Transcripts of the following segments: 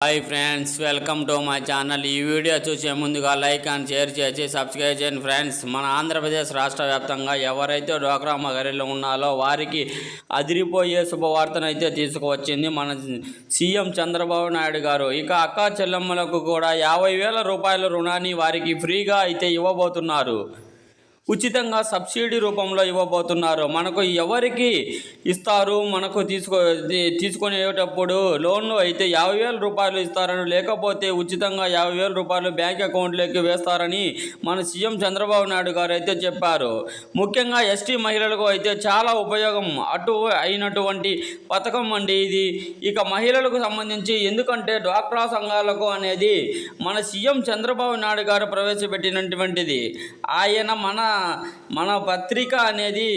Hi friends welcome to my channel ఈ video చూసే ముందుగా లైక్ అండ్ షేర్ చేసి సబ్స్క్రైబ్ చేయండి ఫ్రెండ్స్ మన ఆంధ్రప్రదేశ్ రాష్ట్ర వ్యాప్తంగా ఎవరైతే డ్వాక్రా మగరిలో ఉన్నారో వారికి అదిరిపోయే శుభవార్తనైతే తీసుకువచ్చింది మన సీఎం చంద్రబాబు నాయుడు గారు. ఇక అక్క చెల్లెమ్మలకు కూడా యాభై వేల రూపాయల రుణాన్ని వారికి ఫ్రీగా అయితే ఇవ్వబోతున్నారు. ఉచితంగా సబ్సిడీ రూపంలో ఇవ్వబోతున్నారు. మనకు ఎవరికి ఇస్తారు? మనకు తీసుకో తీసుకునేటప్పుడు లోన్లు అయితే యాభై వేల రూపాయలు ఇస్తారని లేకపోతే ఉచితంగా యాభై వేల రూపాయలు బ్యాంక్ అకౌంట్లోకి వేస్తారని మన సీఎం చంద్రబాబు నాయుడు గారు అయితే చెప్పారు. ముఖ్యంగా ఎస్టీ మహిళలకు అయితే చాలా ఉపయోగం అటు అయినటువంటి పథకం అండి ఇది. ఇక మహిళలకు సంబంధించి ఎందుకంటే డ్వాక్రా సంఘాలకు అనేది మన సీఎం చంద్రబాబు నాయుడు గారు ప్రవేశపెట్టినటువంటిది. ఆయన మన మన పత్రిక అనేది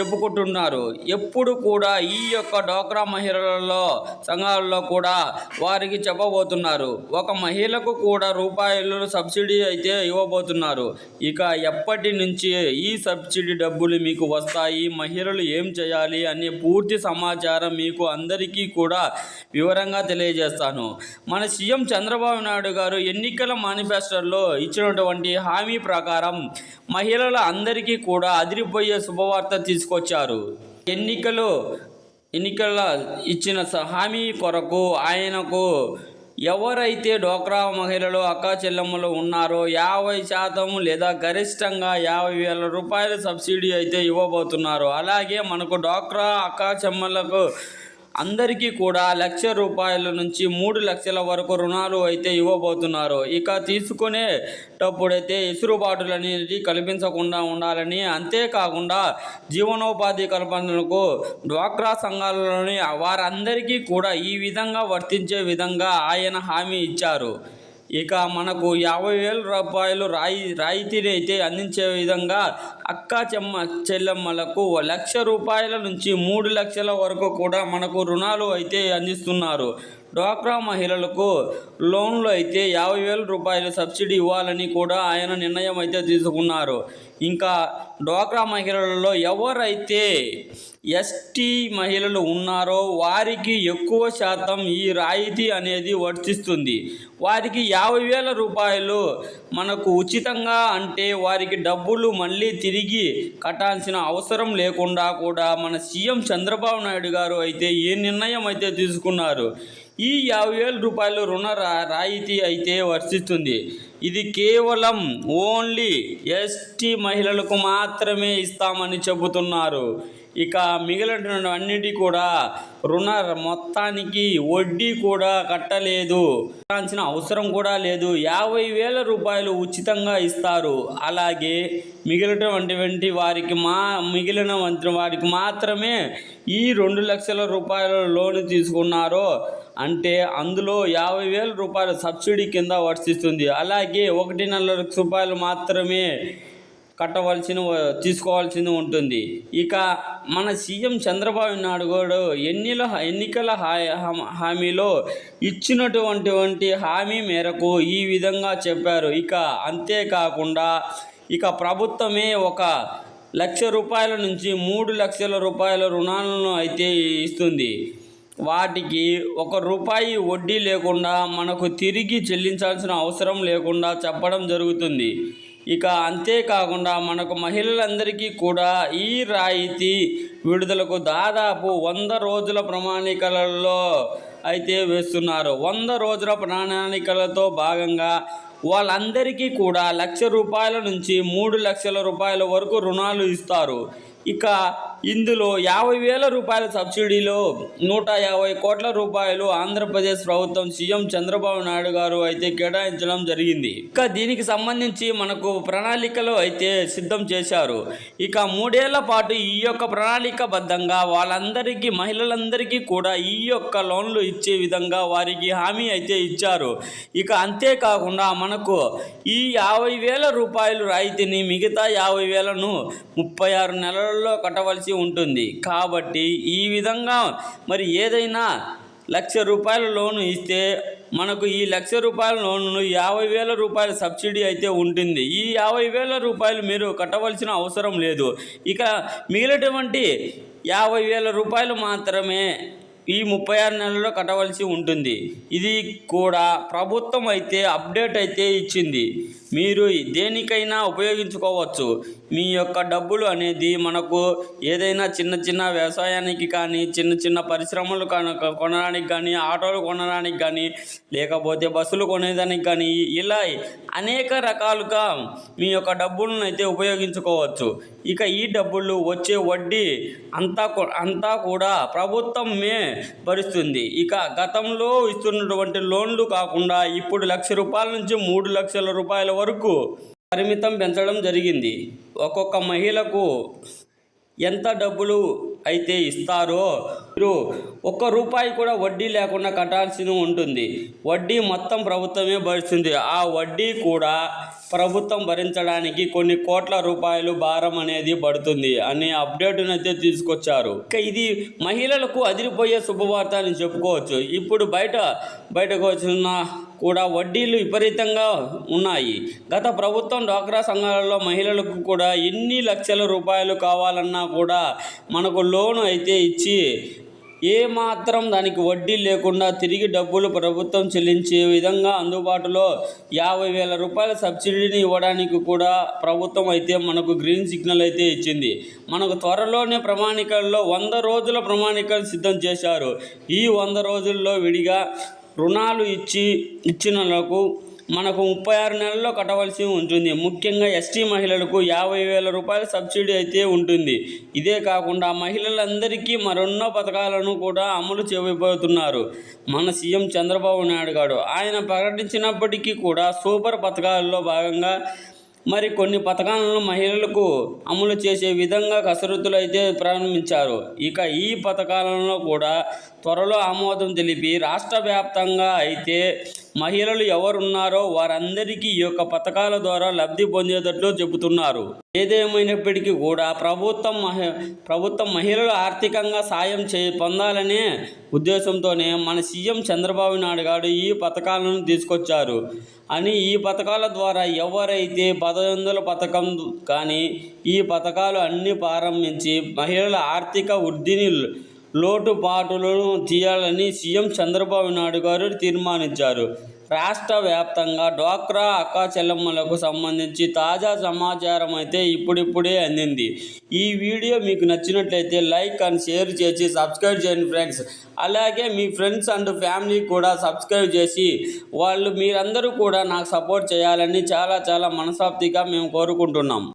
చెప్పుకుంటున్నారు. ఎప్పుడు కూడా ఈ యొక్క డోక్రా మహిళలలో సంఘాలలో కూడా వారికి చెప్పబోతున్నారు. ఒక మహిళకు కూడా రూపాయలు సబ్సిడీ అయితే ఇవ్వబోతున్నారు. ఇక ఎప్పటి నుంచి ఈ సబ్సిడీ డబ్బులు మీకు వస్తాయి? మహిళలు ఏం చేయాలి? అనే పూర్తి సమాచారం మీకు అందరికీ కూడా వివరంగా తెలియజేస్తాను. మన సీఎం చంద్రబాబు నాయుడు గారు ఎన్నికల మేనిఫెస్టోలో ఇచ్చినటువంటి హామీ ప్రకారం మహిళల అందరికీ కూడా అదిరిపోయే శుభవార్త తీసుకొచ్చారు. ఎన్నికలు ఎన్నికల ఇచ్చిన హామీ కొరకు ఆయనకు ఎవరైతే డోక్రా మహిళలు అక్క చెల్లెమ్మలు ఉన్నారో యాభై శాతం లేదా గరిష్టంగా యాభై వేల రూపాయల సబ్సిడీ అయితే ఇవ్వబోతున్నారు. అలాగే మనకు డోక్రా అక్క చెమ్మలకు అందరికీ కూడా లక్ష రూపాయల నుంచి మూడు లక్షల వరకు రుణాలు అయితే ఇవ్వబోతున్నారు. ఇక తీసుకునేటప్పుడైతే ఎసురుబాటులు అనేది కల్పించకుండా ఉండాలని అంతేకాకుండా జీవనోపాధి కల్పనకు డ్వాక్రా సంఘాలలోని వారందరికీ కూడా ఈ విధంగా వర్తించే విధంగా ఆయన హామీ ఇచ్చారు. ఇక మనకు యాభై వేల రూపాయలు రాయి రాయితీని అయితే అందించే విధంగా అక్క చెమ్మ చెల్లెమ్మలకు లక్ష రూపాయల నుంచి మూడు లక్షల వరకు కూడా మనకు రుణాలు అయితే అందిస్తున్నారు. డ్వాక్రా మహిళలకు లోన్లు అయితే యాభై వేల రూపాయలు సబ్సిడీ ఇవ్వాలని కూడా ఆయన నిర్ణయం అయితే తీసుకున్నారు. ఇంకా డోక్రా మహిళలలో ఎవరైతే ఎస్టీ మహిళలు ఉన్నారో వారికి ఎక్కువ శాతం ఈ రాయితీ అనేది వర్తిస్తుంది. వారికి యాభై వేల రూపాయలు మనకు ఉచితంగా అంటే వారికి డబ్బులు మళ్ళీ తిరిగి కట్టాల్సిన అవసరం లేకుండా కూడా మన సీఎం చంద్రబాబు నాయుడు గారు అయితే ఏ నిర్ణయం అయితే తీసుకున్నారు ఈ యాభై వేల రూపాయలు రుణ రా రాయితీ అయితే వర్తిస్తుంది. ఇది కేవలం ఓన్లీ ఎస్టీ మహిళలకు మాత్రమే ఇస్తామని చెబుతున్నారు. ఇక మిగిలిన అన్నిటి కూడా రుణ మొత్తానికి వడ్డీ కూడా కట్టలేదు. కట్టాల్సిన అవసరం కూడా లేదు. యాభై వేల రూపాయలు ఉచితంగా ఇస్తారు. అలాగే మిగిలినటువంటి వారికి మా మిగిలిన వారికి మాత్రమే ఈ రెండు లక్షల రూపాయల లోన్ తీసుకున్నారో. అంటే అందులో యాభై వేల రూపాయల సబ్సిడీ కింద వర్తిస్తుంది. అలాగే ఒకటిన్నర లక్ష రూపాయలు మాత్రమే కట్టవలసిన తీసుకోవాల్సింది ఉంటుంది. ఇక మన సీఎం చంద్రబాబు నాయుడు కూడా ఎన్నిల ఎన్నికల హా- హామీలో ఇచ్చినటువంటి హామీ మేరకు ఈ విధంగా చెప్పారు. ఇక అంతేకాకుండా ఇక ప్రభుత్వమే ఒక లక్ష రూపాయల నుంచి మూడు లక్షల రూపాయల రుణాలను అయితే ఇస్తుంది. వాటికి ఒక రూపాయి వడ్డీ లేకుండా మనకు తిరిగి చెల్లించాల్సిన అవసరం లేకుండా చెప్పడం జరుగుతుంది. ఇక అంతేకాకుండా మనకు మహిళలందరికీ కూడా ఈ రాయితీ విడుదలకు దాదాపు వంద రోజుల ప్రణాళికలలో అయితే వేస్తున్నారు. వంద రోజుల ప్రణాళికలతో భాగంగా వాళ్ళందరికీ కూడా లక్ష రూపాయల నుంచి మూడు లక్షల రూపాయల వరకు రుణాలు ఇస్తారు. ఇక ఇందులో యాభై వేల రూపాయల సబ్సిడీలో నూట యాభై కోట్ల రూపాయలు ఆంధ్రప్రదేశ్ ప్రభుత్వం సీఎం చంద్రబాబు నాయుడు గారు అయితే కేటాయించడం జరిగింది. ఇక దీనికి సంబంధించి మనకు ప్రణాళికలు అయితే సిద్ధం చేశారు. ఇక మూడేళ్ళ పాటు ఈ యొక్క ప్రణాళికబద్ధంగా వాళ్ళందరికీ మహిళలందరికీ కూడా ఈ యొక్క లోన్లు ఇచ్చే విధంగా వారికి హామీ అయితే ఇచ్చారు. ఇక అంతేకాకుండా మనకు ఈ యాభై వేల రూపాయలు రాయితీని మిగతా యాభై వేలను ముప్పై ఆరు నెలల్లో కట్టవలసి ఉంటుంది. కాబట్టి ఈ విధంగా మరి ఏదైనా లక్ష రూపాయల లోను ఇస్తే మనకు ఈ లక్ష రూపాయల లోను యాభై వేల రూపాయల సబ్సిడీ అయితే ఉంటుంది. ఈ యాభై వేల రూపాయలు మీరు కట్టవలసిన అవసరం లేదు. ఇక మిగిలినటువంటి యాభై వేల రూపాయలు మాత్రమే ఈ ముప్పై ఆరు నెలల్లో కట్టవలసి ఉంటుంది. ఇది కూడా ప్రభుత్వం అయితే అప్డేట్ అయితే ఇచ్చింది. మీరు దేనికైనా ఉపయోగించుకోవచ్చు. మీ యొక్క డబ్బులు అనేది మనకు ఏదైనా చిన్న చిన్న వ్యవసాయానికి కానీ చిన్న చిన్న పరిశ్రమలు కొనడానికి కానీ ఆటోలు కొనడానికి కానీ లేకపోతే బస్సులు కొనేదానికి కానీ ఇలా అనేక రకాలుగా మీ యొక్క డబ్బులను అయితే ఉపయోగించుకోవచ్చు. ఇక ఈ డబ్బులు వచ్చే వడ్డీ అంతా అంతా కూడా ప్రభుత్వమే భరిస్తుంది. ఇక గతంలో ఇస్తున్నటువంటి లోన్లు కాకుండా ఇప్పుడు లక్ష రూపాయల నుంచి మూడు లక్షల రూపాయల వరకు పరిమితం పెంచడం జరిగింది. ఒక్కొక్క మహిళకు ఎంత డబ్బులు అయితే ఇస్తారో మీరు ఒక్క రూపాయి కూడా వడ్డీ లేకుండా కట్టాల్సి ఉంటుంది. వడ్డీ మొత్తం ప్రభుత్వమే భరిస్తుంది. ఆ వడ్డీ కూడా ప్రభుత్వం భరించడానికి కొన్ని కోట్ల రూపాయలు భారం అనేది పడుతుంది అనే అప్డేట్ను అయితే తీసుకొచ్చారు. ఇక ఇది మహిళలకు అదిరిపోయే శుభవార్త అని చెప్పుకోవచ్చు. ఇప్పుడు బయట బయటకు వచ్చిన కూడా వడ్డీలు విపరీతంగా ఉన్నాయి. గత ప్రభుత్వం డ్వాక్రా సంఘాలలో మహిళలకు కూడా ఎన్ని లక్షల రూపాయలు కావాలన్నా కూడా మనకు లోన్ అయితే ఇచ్చి ఏమాత్రం దానికి వడ్డీ లేకుండా తిరిగి డబ్బులు ప్రభుత్వం చెల్లించే విధంగా అందుబాటులో యాభై వేల రూపాయల సబ్సిడీని ఇవ్వడానికి కూడా ప్రభుత్వం అయితే మనకు గ్రీన్ సిగ్నల్ అయితే ఇచ్చింది. మనకు త్వరలోనే ప్రమాణికల్లో వంద రోజుల ప్రమాణికలు సిద్ధం చేశారు. ఈ వంద రోజుల్లో విడిగా రుణాలు ఇచ్చి ఇచ్చినలకు మనకు ముప్పై ఆరు నెలల్లో కట్టవలసి ఉంటుంది. ముఖ్యంగా ఎస్టీ మహిళలకు యాభై వేల రూపాయల సబ్సిడీ అయితే ఉంటుంది. ఇదే కాకుండా మహిళలందరికీ మరెన్నో పథకాలను కూడా అమలు చేయబోతున్నారు. మన సీఎం చంద్రబాబు నాయుడు గారు ఆయన ప్రకటించినప్పటికీ కూడా సూపర్ పథకాల్లో భాగంగా మరి కొన్ని పథకాలను మహిళలకు అమలు చేసే విధంగా కసరత్తులు అయితే ప్రారంభించారు. ఇక ఈ పథకాలలో కూడా త్వరలో ఆమోదం తెలిపి రాష్ట్ర వ్యాప్తంగా అయితే మహిళలు ఎవరున్నారో వారందరికీ ఈ యొక్క పథకాల ద్వారా లబ్ధి పొందేటట్లు చెబుతున్నారు. ఏదేమైనప్పటికీ కూడా ప్రభుత్వం మహి ప్రభుత్వం మహిళలు ఆర్థికంగా సాయం చే పొందాలనే ఉద్దేశంతోనే మన సీఎం చంద్రబాబు నాయుడు గారు ఈ పథకాలను తీసుకొచ్చారు. అని ఈ పథకాల ద్వారా ఎవరైతే పదవందల పథకం కానీ ఈ పథకాలు అన్నీ ప్రారంభించి మహిళల ఆర్థిక వృద్ధిని లోటుపాటులను తీయాలని సీఎం చంద్రబాబు నాయుడు గారు తీర్మానించారు. రాష్ట్ర వ్యాప్తంగా డ్వాక్రా అక్క చెల్లమ్మలకు సంబంధించి తాజా సమాచారం అయితే ఇప్పుడిప్పుడే అందింది. ఈ వీడియో మీకు నచ్చినట్లయితే లైక్ అండ్ షేర్ చేసి సబ్స్క్రైబ్ చేయండి ఫ్రెండ్స్. అలాగే మీ ఫ్రెండ్స్ అండ్ ఫ్యామిలీ కూడా సబ్స్క్రైబ్ చేసి వాళ్ళు మీరందరూ కూడా నాకు సపోర్ట్ చేయాలని చాలా చాలా మనసాప్తిగా మేము కోరుకుంటున్నాం.